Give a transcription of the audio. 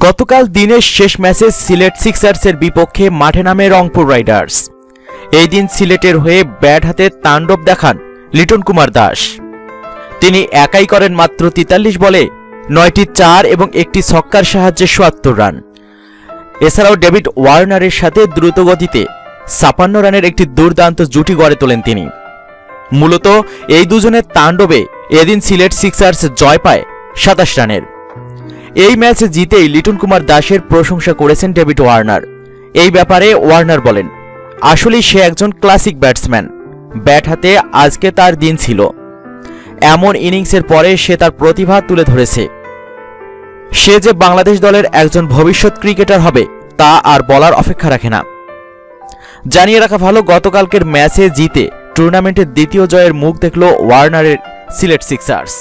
গতকাল দিনের শেষ ম্যাচে সিলেট সিক্সার্সের বিপক্ষে মাঠে নামে রংপুর রাইডার্স। এই দিন সিলেটের হয়ে ব্যাট হাতে তাণ্ডব দেখান লিটন কুমার দাস। তিনি একাই করেন মাত্র তেতাল্লিশ বলে নয়টি চার এবং একটি ছক্কার সাহায্যে সোয়াত্তর রান। এছাড়াও ডেভিড ওয়ার্নারের সাথে দ্রুতগতিতে ছাপান্ন রানের একটি দুর্দান্ত জুটি গড়ে তোলেন তিনি। মূলত এই দুজনের তাণ্ডবে এদিন সিলেট সিক্সার্স জয় পায় সাতাশ রানের। এই ম্যাচ জিতেই লিটন কুমার দাসের প্রশংসা করেছেন ডেভিড ওয়ার্নার। এই ব্যাপারে ওয়ার্নার বলেন, আসলেই সে একজন ক্লাসিক ব্যাটসম্যান। ব্যাট হাতে আজকে তার দিন ছিল। এমন ইনিংসের পরে সে তার প্রতিভা তুলে ধরেছে। সে যে বাংলাদেশ দলের একজন ভবিষ্যৎ ক্রিকেটার হবে, তা আর বলার অপেক্ষা রাখে না। জানিয়ে রাখা ভালো, গতকালকের ম্যাচে জিতে টুর্নামেন্টের দ্বিতীয় জয়ের মুখ দেখল ওয়ার্নারের সিলেট সিক্সার্স।